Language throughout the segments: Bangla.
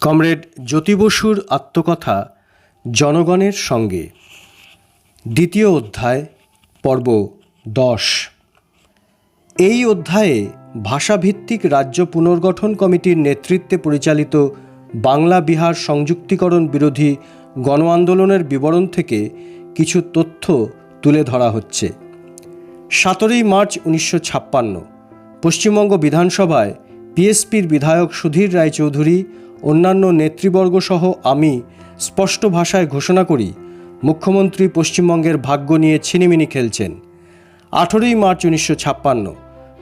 কমরেড জ্যোতি বসুর আত্মকথা জনগণের সঙ্গে। দ্বিতীয় অধ্যায়, পর্ব দশ। এই অধ্যায়ে ভাষাভিত্তিক রাজ্য পুনর্গঠন কমিটির নেতৃত্বে পরিচালিত বাংলা বিহার সংযুক্তিকরণ বিরোধী গণ আন্দোলনের বিবরণ থেকে কিছু তথ্য তুলে ধরা হচ্ছে। সতেরোই মার্চ উনিশশো ছাপ্পান্ন, পশ্চিমবঙ্গ বিধানসভায় পিএসপির বিধায়ক সুধীর রায়চৌধুরী অন্যান্য নেতৃবর্গসহ আমি স্পষ্ট ভাষায় ঘোষণা করি, মুখ্যমন্ত্রী পশ্চিমবঙ্গের ভাগ্য নিয়ে ছিনিমিনি খেলছেন। আঠেরোই মার্চ উনিশশো ছাপ্পান্ন,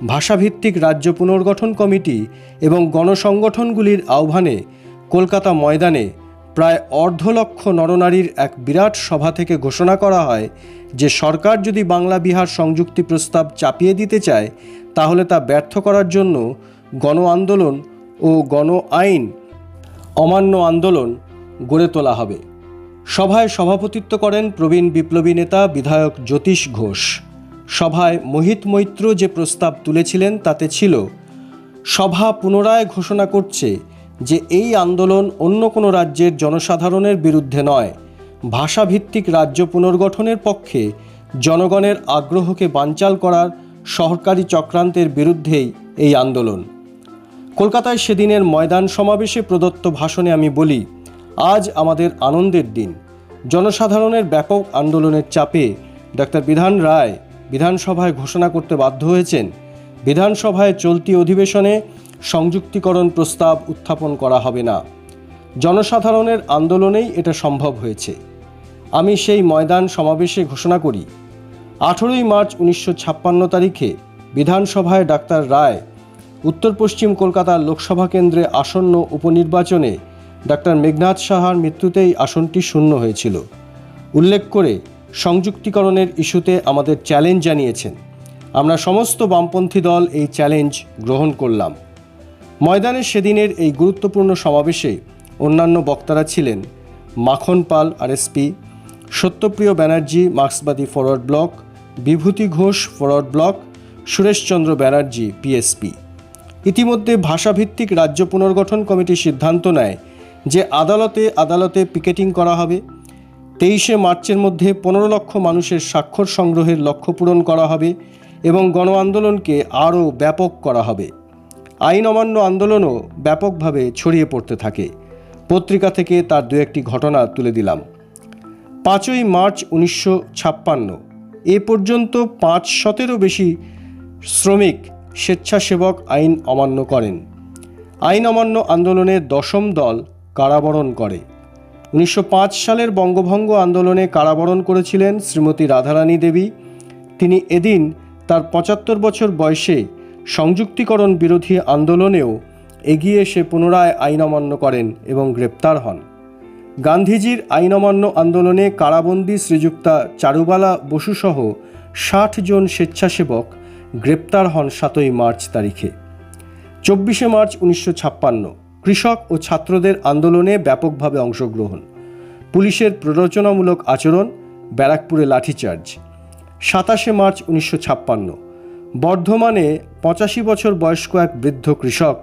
ভাষাভিত্তিক রাজ্য পুনর্গঠন কমিটি এবং গণসংগঠনগুলির আহ্বানে কলকাতা ময়দানে প্রায় অর্ধ লক্ষ নরনারীর এক বিরাট সভা থেকে ঘোষণা করা হয় যে সরকার যদি বাংলা বিহার সংযুক্তি প্রস্তাব চাপিয়ে দিতে চায়, তাহলে তা ব্যর্থ করার জন্য গণ আন্দোলন ও গণ আইন অমান্য আন্দোলন গড়ে তোলা হবে। সভায় সভাপতিত্ব করেন প্রবীণ বিপ্লবী নেতা বিধায়ক জ্যোতিষ ঘোষ। সভায় মোহিত মৈত্র যে প্রস্তাব তুলেছিলেন তাতে ছিল, সভা পুনরায় ঘোষণা করছে যে এই আন্দোলন অন্য কোনো রাজ্যের জনসাধারণের বিরুদ্ধে নয়। ভাষাভিত্তিক রাজ্য পুনর্গঠনের পক্ষে জনগণের আগ্রহকে বানচাল করার সরকারি চক্রান্তের বিরুদ্ধেই এই আন্দোলন। কলকাতায় সেদিনের ময়দান সমাবেশে প্রদত্ত ভাষণে আমি বলি, আজ আমাদের আনন্দের দিন। জনসাধারণের ব্যাপক আন্দোলনের চাপে ডাক্তার বিধান রায় বিধানসভায় ঘোষণা করতে বাধ্য হয়েছেন। বিধানসভায় চলতি অধিবেশনে সংযুক্তিকরণ প্রস্তাব উত্থাপন করা হবে না। জনসাধারণের আন্দোলনেই এটা সম্ভব হয়েছে। আমি সেই ময়দান সমাবেশে ঘোষণা করি, আঠেরোই মার্চ উনিশশো ছাপ্পান্ন তারিখে বিধানসভায় ডাক্তার রায় উত্তর পশ্চিম কলকাতার লোকসভা কেন্দ্রে আসন্ন উপনির্বাচনে ডাক্তার মেঘনাথ সাহার মৃত্যুতেই আসনটি শূন্য হয়েছিল। উল্লেখ করে সংযুক্তিকরণের ইস্যুতে আমাদের চ্যালেঞ্জ জানিয়েছেন। আমরা সমস্ত বামপন্থী দল এই চ্যালেঞ্জ গ্রহণ করলাম। ময়দানে সেদিনের এই গুরুত্বপূর্ণ সমাবেশে অন্যান্য বক্তারা ছিলেন Makhan Pal, RSP, Satyapriya Banerjee, মার্ক্সবাদী Forward Bloc, Bibhuti Ghosh, Forward Bloc, Sureshchandra Banerjee, PSP. ইতিমধ্যে ভাষাভিত্তিক রাজ্য পুনর্গঠন কমিটি সিদ্ধান্ত নেয় যে আদালতে আদালতে পিকেটিং করা হবে। তেইশে মার্চের মধ্যে পনেরো লক্ষ মানুষের স্বাক্ষর সংগ্রহের লক্ষ্য পূরণ করা হবে এবং গণ আন্দোলনকে আরও ব্যাপক করা হবে। আইন অমান্য আন্দোলনও ব্যাপকভাবে ছড়িয়ে পড়তে থাকে। পত্রিকা থেকে তার দু একটি ঘটনা তুলে দিলাম। পাঁচই মার্চ উনিশশো ছাপ্পান্ন। এ পর্যন্ত পাঁচ শতেরও বেশি শ্রমিক স্বেচ্ছাসেবক আইন অমান্য করেন। আইন অমান্য আন্দোলনের দশম দল কারাবরণ করে। উনিশশো পাঁচ সালের বঙ্গভঙ্গ আন্দোলনে কারাবরণ করেছিলেন শ্রীমতী রাধারানী দেবী। তিনি এদিন তার পঁচাত্তর বছর বয়সে সংযুক্তিকরণ বিরোধী আন্দোলনেও এগিয়ে এসে পুনরায় আইন অমান্য করেন এবং গ্রেপ্তার হন। গান্ধীজির আইন অমান্য আন্দোলনে কারাবন্দী শ্রীযুক্তা চারুবালা বসুসহ ষাট জন স্বেচ্ছাসেবক গ্রেপ্তার হন সাতই মার্চ তারিখে। চব্বিশে মার্চ উনিশশো ছাপ্পান্ন, কৃষক ও ছাত্রদের আন্দোলনে ব্যাপকভাবে অংশগ্রহণ। পুলিশের প্ররোচনামূলক আচরণ, ব্যারাকপুরে লাঠিচার্জ। সাতাশে মার্চ উনিশশো ছাপ্পান্ন, বর্ধমানে পঁচাশি বছর বয়স্ক এক বৃদ্ধ কৃষক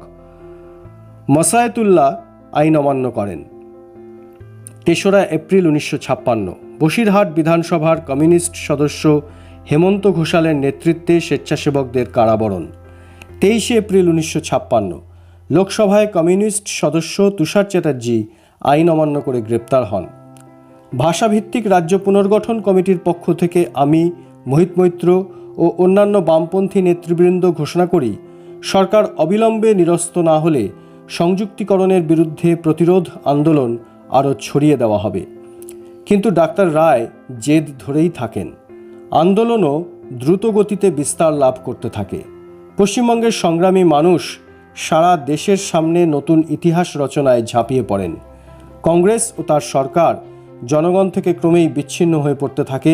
মসায়েতুল্লাহ আইন অমান্য করেন। তেসরা এপ্রিল উনিশশো ছাপ্পান্ন, বসিরহাট বিধানসভার কমিউনিস্ট সদস্য হেমন্ত ঘোষালের নেতৃত্বে স্বেচ্ছাসেবকদের কারাবরণ। তেইশে এপ্রিল উনিশশো ছাপ্পান্ন, লোকসভায় কমিউনিস্ট সদস্য তুষার চ্যাটার্জি আইন অমান্য করে গ্রেপ্তার হন। ভাষাভিত্তিক রাজ্য পুনর্গঠন কমিটির পক্ষ থেকে আমি, মোহিত মৈত্র ও অন্যান্য বামপন্থী নেতৃবৃন্দ ঘোষণা করি, সরকার অবিলম্বে নিরস্ত না হলে সংযুক্তিকরণের বিরুদ্ধে প্রতিরোধ আন্দোলন আরও ছড়িয়ে দেওয়া হবে। কিন্তু ডাক্তার রায় জেদ ধরেই থাকেন। আন্দোলনও দ্রুত গতিতে বিস্তার লাভ করতে থাকে। পশ্চিমবঙ্গের সংগ্রামী মানুষ সারা দেশের সামনে নতুন ইতিহাস রচনায় ঝাঁপিয়ে পড়েন। কংগ্রেস ও তার সরকার জনগণ থেকে ক্রমেই বিচ্ছিন্ন হয়ে পড়তে থাকে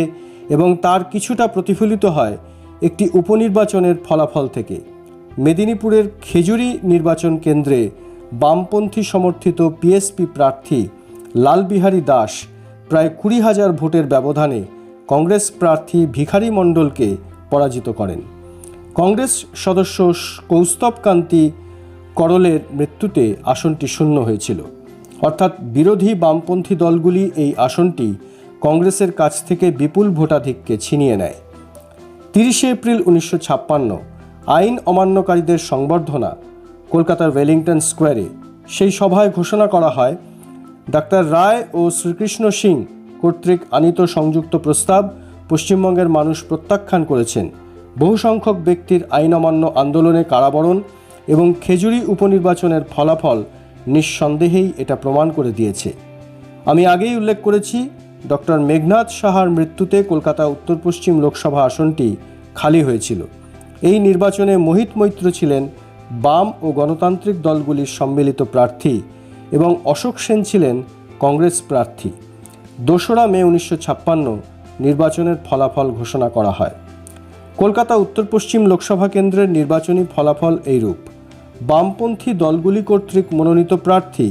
এবং তার কিছুটা প্রতিফলিত হয় একটি উপনির্বাচনের ফলাফল থেকে। মেদিনীপুরের খেজুরি নির্বাচন কেন্দ্রে বামপন্থী সমর্থিত পিএসপি প্রার্থী লালবিহারী দাস প্রায় কুড়ি হাজার ভোটের ব্যবধানে কংগ্রেস প্রার্থী ভিখারি মণ্ডলকে পরাজিত করেন। কংগ্রেস সদস্য কৌস্তব কান্তি করলের মৃত্যুতে আসনটি শূন্য হয়েছিল। অর্থাৎ বিরোধী বামপন্থী দলগুলি এই আসনটি কংগ্রেসের কাছ থেকে বিপুল ভোটাধিক্যে ছিনিয়ে নেয়। তিরিশে এপ্রিল উনিশশো ছাপ্পান্ন আইন অমান্যকারীদের সংবর্ধনা কলকাতার ওয়েলিংটন স্কোয়ারে। সেই সভায় ঘোষণা করা হয়, ডাক্তার রায় ও শ্রীকৃষ্ণ সিং কর্তৃক আনিত সংযুক্ত প্রস্তাব পশ্চিমবঙ্গের মানুষ প্রত্যাখ্যান করেছেন। বহু সংখ্যক ব্যক্তির আইন অমান্য আন্দোলনে কারাবরণ এবং খেজুরি উপনির্বাচনের ফলাফল নিঃসন্দেহেই এটা প্রমাণ করে দিয়েছে। আমি আগেই উল্লেখ করেছি ডক্টর মেঘনাথ সাহার মৃত্যুতে কলকাতা উত্তর পশ্চিম লোকসভা আসনটি খালি হয়েছিল। এই নির্বাচনে মোহিত মৈত্র ছিলেন বাম ও গণতান্ত্রিক দলগুলির সম্মিলিত প্রার্থী এবং অশোক সেন ছিলেন কংগ্রেস প্রার্থী। দোসরা মে উনিশশো ছাপ্পান্ন নির্বাচনের ফলাফল ঘোষণা করা হয়। কলকাতা উত্তর পশ্চিম লোকসভা কেন্দ্রের নির্বাচনী ফলাফল এইরূপ। বামপন্থী দলগুলি কর্তৃক মনোনীত প্রার্থী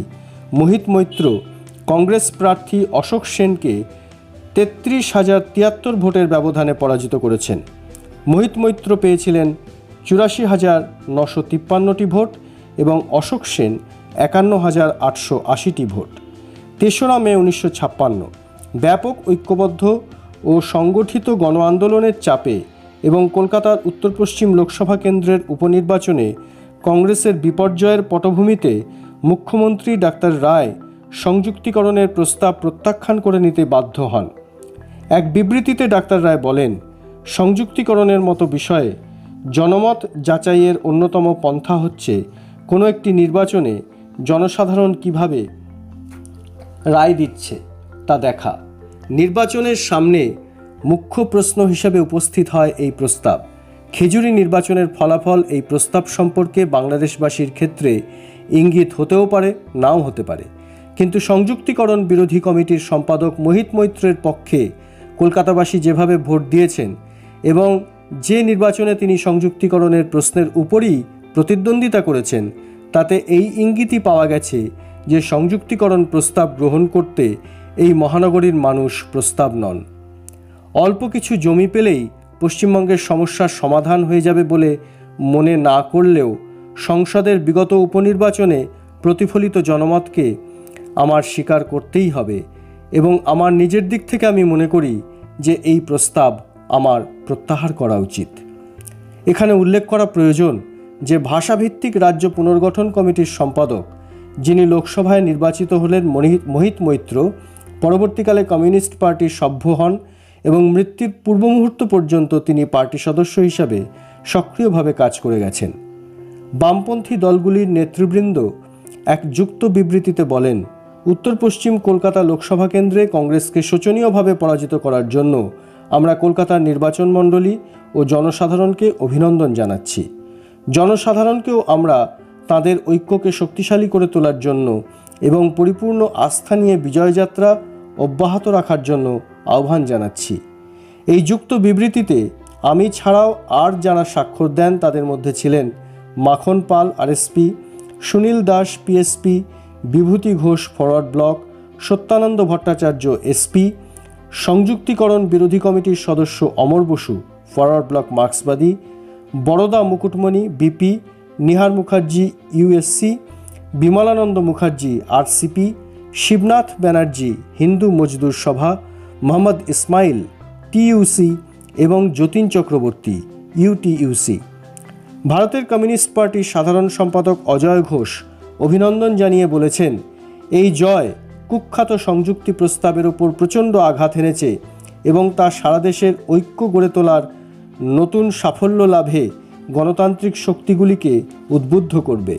মোহিত মৈত্র, কংগ্রেস প্রার্থী অশোক সেনকে তেত্রিশ হাজার তিয়াত্তর ভোটের ব্যবধানে পরাজিত করেছেন। মোহিত মৈত্র পেয়েছিলেন চুরাশি হাজার নশো তিপ্পান্নটি ভোট এবং অশোক সেন একান্ন হাজার আটশো আশিটি ভোট। তেসরা মে উনিশশো ছাপ্পান্ন। ব্যাপক ঐক্যবদ্ধ ও সংগঠিত গণ আন্দোলনের চাপে এবং কলকাতার উত্তর পশ্চিম লোকসভা কেন্দ্রের উপনির্বাচনে কংগ্রেসের বিপর্যয়ের পটভূমিতে মুখ্যমন্ত্রী ডাক্তার রায় সংযুক্তিকরণের প্রস্তাব প্রত্যাখ্যান করে নিতে বাধ্য হন। এক বিবৃতিতে ডাক্তার রায় বলেন, সংযুক্তিকরণের মতো বিষয়ে জনমত যাচাইয়ের অন্যতম পন্থা হচ্ছে কোনো একটি নির্বাচনে জনসাধারণ কীভাবে রায় দিচ্ছে, তা দেখা। নির্বাচনের সামনে মুখ্য প্রশ্ন হিসেবে উপস্থিত হয় এই প্রস্তাব। খেজুরি নির্বাচনের ফলাফল এই প্রস্তাব সম্পর্কে বাংলাদেশবাসীর ক্ষেত্রে ইঙ্গিত হতেও পারে, নাও হতে পারে। কিন্তু সংযুক্তিকরণ বিরোধী কমিটির সম্পাদক মোহিত মৈত্রের পক্ষে কলকাতাবাসী যেভাবে ভোট দিয়েছেন এবং যে নির্বাচনে তিনি সংযুক্তিকরণের প্রশ্নের উপরই প্রতিদ্বন্দ্বিতা করেছেন, তাতে এই ইঙ্গিতই পাওয়া গেছে যে সংযুক্তিকরণ প্রস্তাব গ্রহণ করতে এই মহানগরীর মানুষ প্রস্তাব নন। অল্প কিছু জমি পেলেই পশ্চিমবঙ্গের সমস্যার সমাধান হয়ে যাবে বলে মনে না করলেও সংসদের বিগত উপনির্বাচনে প্রতিফলিত জনমতকে আমার স্বীকার করতেই হবে এবং আমার নিজের দিক থেকে আমি মনে করি যে এই প্রস্তাব আমার প্রত্যাহার করা উচিত। এখানে উল্লেখ করা প্রয়োজন যে ভাষাভিত্তিক রাজ্য পুনর্গঠন কমিটির সম্পাদক যিনি লোকসভায় নির্বাচিত হলেন মহিত মোহিত মৈত্র, পরবর্তীকালে কমিউনিস্ট পার্টির সভ্য হন এবং মৃত্যুর পূর্ব মুহূর্ত পর্যন্ত তিনি পার্টি সদস্য হিসাবে সক্রিয়ভাবে কাজ করে গেছেন। বামপন্থী দলগুলির নেতৃবৃন্দ এক যুক্ত বিবৃতিতে বলেন, উত্তর পশ্চিম কলকাতা লোকসভা কেন্দ্রে কংগ্রেসকে শোচনীয়ভাবে পরাজিত করার জন্য আমরা কলকাতার নির্বাচন মণ্ডলী ও জনসাধারণকে অভিনন্দন জানাচ্ছি। জনসাধারণকেও আমরা তাদের ঐক্যকে শক্তিশালী করে তোলার জন্য এবং পরিপূর্ণ আস্থা নিয়ে বিজয়যাত্রা অব্যাহত রাখার জন্য আহ্বান জানাচ্ছি। এই যুক্ত বিবৃতিতে আমি ছাড়াও আর যারা স্বাক্ষর দেন তাদের মধ্যে ছিলেন Makhan Pal, RSP, Sunil Das, PSP, Bibhuti Ghosh, Forward Bloc, Satyananda Bhattacharya, SP, সংযুক্তিকরণ বিরোধী কমিটির সদস্য Amar Basu, forward block মার্ক্সবাদী, Barada Mukutmani, BP Nihar Mukherjee USC Bimalananda Mukherjee RCP Shibnath Banerjee, Hindu Mazdoor Sabha, Mohammad Ismail টিইউসি এবং যতীন চক্রবর্তী ইউটিইউসি ভারতের কমিউনিস্ট পার্টির সাধারণ সম্পাদক অজয় ঘোষ অভিনন্দন জানিয়ে বলেছেন, এই জয় কুখ্যাত সংযুক্তি প্রস্তাবের ওপর প্রচণ্ড আঘাত এনেছে এবং তা সারা দেশের ঐক্য গড়ে তোলার নতুন সাফল্য লাভে গণতান্ত্রিক শক্তিগুলিকে উদ্বুদ্ধ করবে।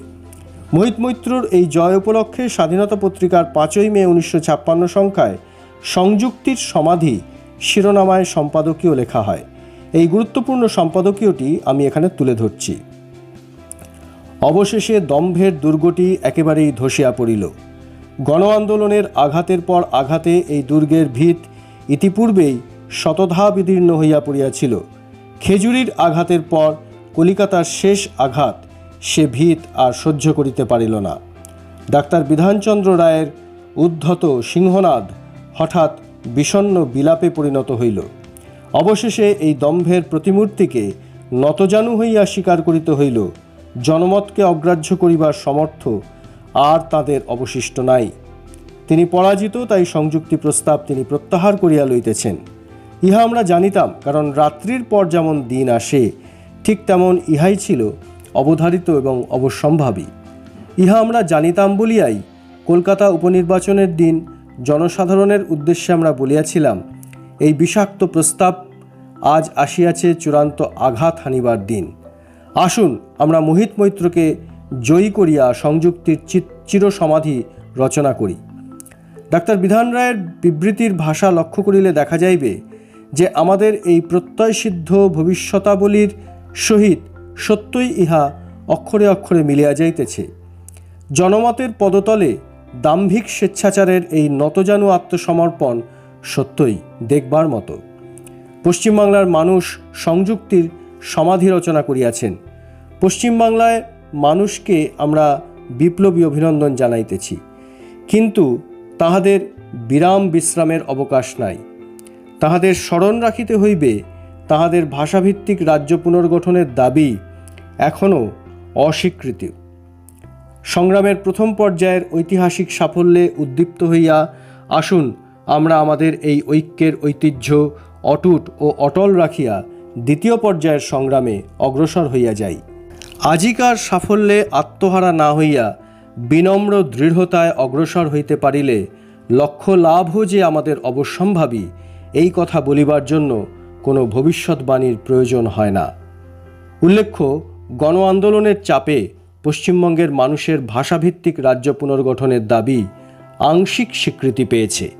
মোহিত মৈত্রর এই জয় উপলক্ষে স্বাধীনতা পত্রিকার পাঁচই মে উনিশশো ছাপ্পান্ন সংখ্যায় সংযুক্তির সমাধি শিরোনামায় সম্পাদকীয় লেখা হয়। এই গুরুত্বপূর্ণ সম্পাদকীয়টি আমি এখানে তুলে ধরছি। অবশেষে দম্ভের দুর্গটি একেবারেই ধসিয়া পড়িল। গণ আন্দোলনের আঘাতের পর আঘাতে এই দুর্গের ভিত ইতিপূর্বেই শতধা বিদীর্ণ হইয়া পড়িয়াছিল। খেজুরির আঘাতের পর কলিকাতার শেষ আঘাত সে ভিত আর সহ্য করিতে পারিল না। ডাক্তার বিধানচন্দ্র রায়ের উদ্ধত সিংহনাদ হঠাৎ বিষণ্ণ বিলাপে পরিণত হইল। অবশেষে এই দম্ভের প্রতিমূর্তিকে নতজানু হইয়া স্বীকার করিতে হইল, জনমতকে অগ্রাহ্য করিবার সমর্থ আর তাদের অবশিষ্ট নাই। তিনি পরাজিত, তাই সংযুক্তি প্রস্তাব তিনি প্রত্যাহার করিয়া লইতেছেন। ইহা আমরা জানিতাম, কারণ রাত্রির পর যেমন দিন আসে ঠিক তেমন ইহাই ছিল অবধারিত এবং অবশ্যম্ভাবী ইহা আমরা জানিতাম বলিয়াই কলকাতা উপনির্বাচনের দিন জনসাধারণের উদ্দেশ্যে আমরা বলিয়াছিলাম, এই বিষাক্ত প্রস্তাব আজ আসিয়াছে চূড়ান্ত আঘাত হানিবার দিন। আসুন আমরা মোহিত মৈত্রকে জয়ী করিয়া সংযুক্তির চিরসমাধি রচনা করি। ডাক্তার বিধান রায়ের বিবৃতির ভাষা লক্ষ্য করিলে দেখা যাইবে যে আমাদের এই প্রত্যয়সিদ্ধ ভবিষ্যতাবলীর সহিত সত্যই ইহা অক্ষরে অক্ষরে মিলিয়া যাইতেছে। জনমতের পদতলে দাম্ভিক স্বেচ্ছাচারের এই নতজানু আত্মসমর্পণ সত্যই দেখবার মতো। পশ্চিমবাংলার মানুষ সংযুক্তির সমাধি রচনা করিয়াছেন। পশ্চিমবাংলায় মানুষকে আমরা বিপ্লবী অভিনন্দন জানাইতেছি। কিন্তু তাহাদের বিরাম বিশ্রামের অবকাশ নাই। তাহাদের স্মরণ রাখিতে হইবে তাহাদের ভাষাভিত্তিক রাজ্য পুনর্গঠনের দাবি এখনও অস্বীকৃত। সংগ্রামের প্রথম পর্যায়ের ঐতিহাসিক সাফল্যে উদ্দীপ্ত হইয়া আসুন আমরা আমাদের এই ঐক্যের ঐতিহ্য অটুট ও অটল রাখিয়া দ্বিতীয় পর্যায়ের সংগ্রামে অগ্রসর হইয়া যাই। আজিকার সাফল্যে আত্মহারা না হইয়া বিনম্র দৃঢ়তায় অগ্রসর হইতে পারিলে লক্ষ্য লাভও যে আমাদের অবশ্যম্ভাবী, এই কথা বলিবার জন্য কোনো ভবিষ্যৎবাণীর প্রয়োজন হয় না। উল্লেখ্য গণ আন্দোলনের চাপে পশ্চিমবঙ্গের মানুষের ভাষাভিত্তিক রাজ্য পুনর্গঠনের দাবি আংশিক স্বীকৃতি পেয়েছে।